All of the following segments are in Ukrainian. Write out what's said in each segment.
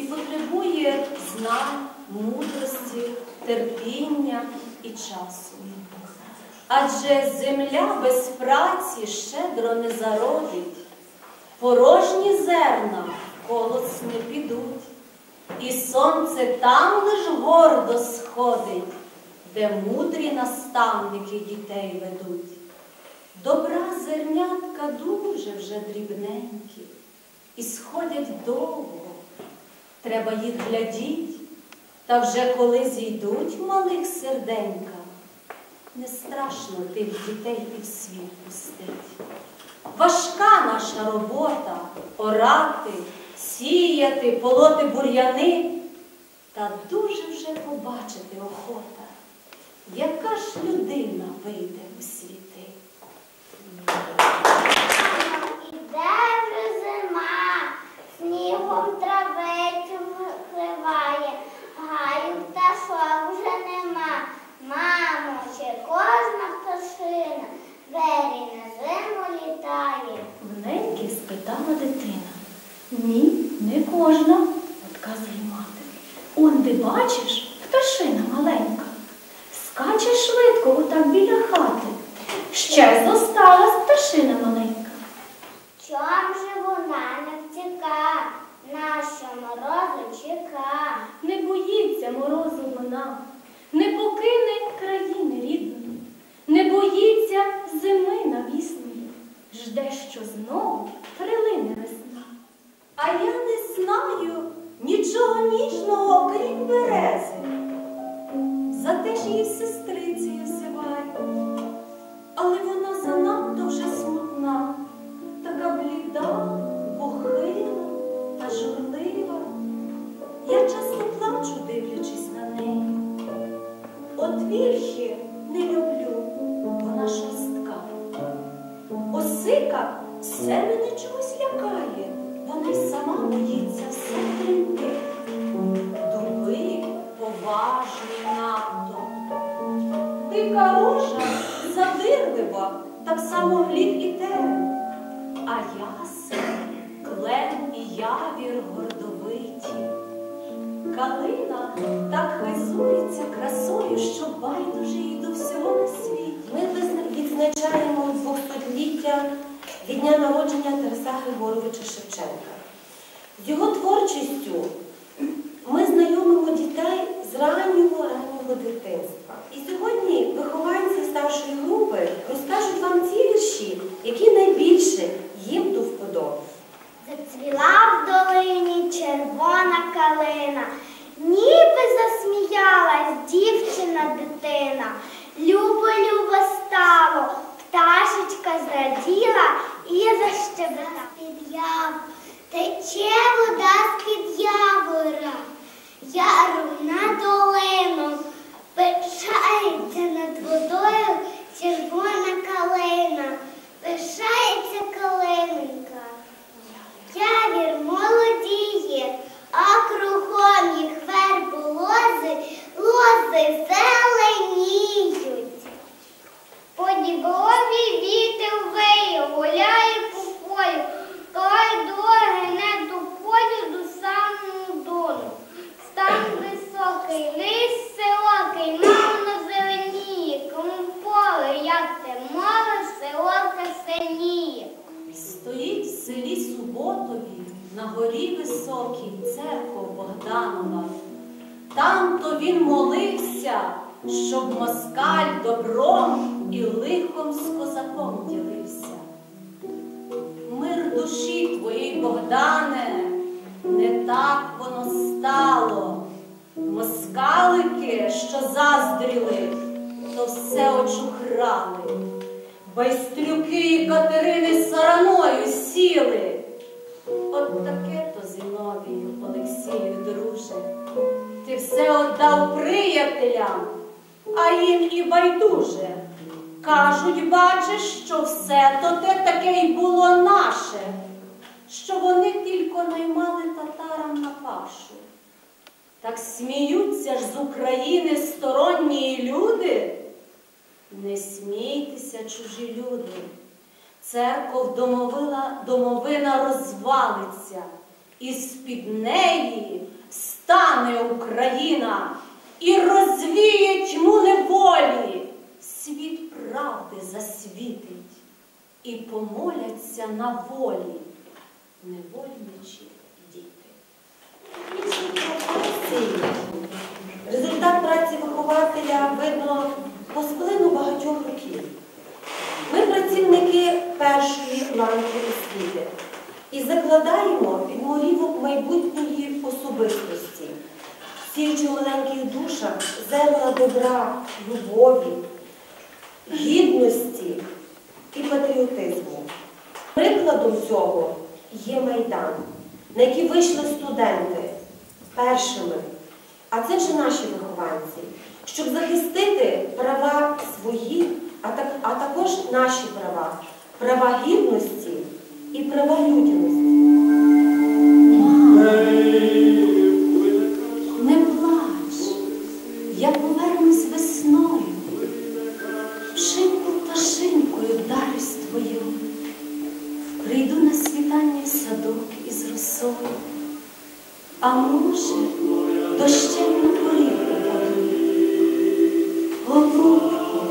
потребує знань, мудрості, терпіння і часу. Адже земля без праці щедро не зародить, порожні зерна колос не підуть, і сонце там лиш гордо сходить, де мудрі наставники дітей ведуть. Добра зернятка дуже вже дрібненькі, і сходять довго. Треба їх глядіть, та вже коли зійдуть в малих серденька, не страшно тих дітей і в світ пустить. Важка наша робота орати, сіяти, полоти бур'яни, та дуже вже побачити охота, яка ж людина вийде у світи. Що знову прилине весна. А я не знаю нічого ніжного, окрім берези. Зате ж її сестрицею зиваю, але вона занадто вже смутна, така бліда, похила та журлива. Я часто плачу, дивлячись на неї. От вірші Дика рожа задирлива, так само гліб і терен. А ясен, клен і явір гордовиті. Калина так хизується красою, що байдуже їй до всього на світі. Ми відзначаємо 200-ліття від дня народження Тараса Григоровича Шевченка. Його творчістю ми знайомимо дітей з раннього раннього дитинства. І сьогодні вихованці старшої групи розкажуть вам ті вірші, які найбільше їм до вподоби. Зацвіла в долині червона калина, ніби засміялась дівчина дитина. Любо-любо стало, пташечка зраділа і защебетала. Під яв тече вода з-під явора, яру на долину, пишається над водою червона калина, пишається калиненька. Щоб москаль добром і лихом з козаком ділився. Мир душі твоїй, Богдане, не так воно стало. Москалики, що заздріли, то все очухрали. Байстрюки і Катерини сараною сіли. От таке то Зіновію, Олексію, друже. Ти все отдав приятелям, а їм і байдуже. Кажуть, бачиш, що все то те таке й було наше, що вони тільки наймали татарам на пашу. Так сміються ж з України сторонні люди. Не смійтеся, чужі люди. Церков домовила, домовина розвалиться, і з-під неї Встане Україна і розвіє тьму неволі, світ правди засвітить, і помоляться на волі невольничі діти. Результат праці вихователя видно по сплину багатьох років. Ми працівники першої ланки освіти і закладаємо підморівок майбутньої особистості, сіючи маленьких душах зерна добра, любові, гідності і патріотизму. Прикладом цього є Майдан, на який вийшли студенти першими, а це вже наші вихованці, щоб захистити права свої, а, так, а також наші права, права гідності і права людяності. На садок із росою, а може, дощем на поріг упаду. Голубко,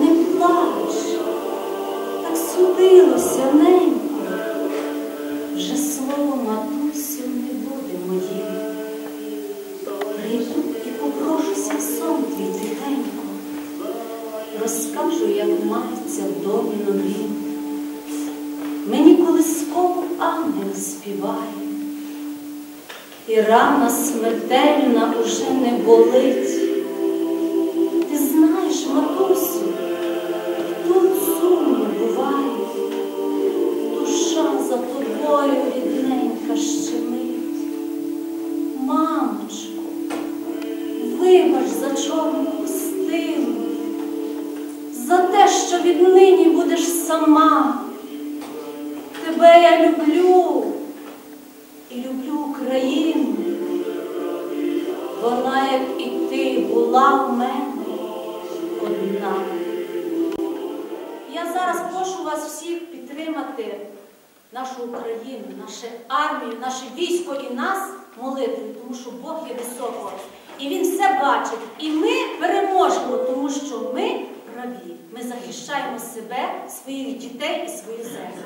не плач, так судилося ненько. Вже слово матусю не буде моїм. Прийду і попрожуся в сон твій тихенько. Розкажу, як мається в домі новім. Співає, і рана смертельна уже не болить. Ти знаєш, матусю, тут сумно буває душа за тобою рідненька щемить. Мамочко, вибач за чорну пустину, за те, що віднині будеш сама. Тебе я люблю люблю Вона, як і ти, була в мене одна. Я зараз прошу вас всіх підтримати нашу Україну, нашу армію, наше військо і нас молитвою, тому що Бог є високо. І Він все бачить. І ми переможемо, тому що ми праві. Ми захищаємо себе, своїх дітей і свою землю.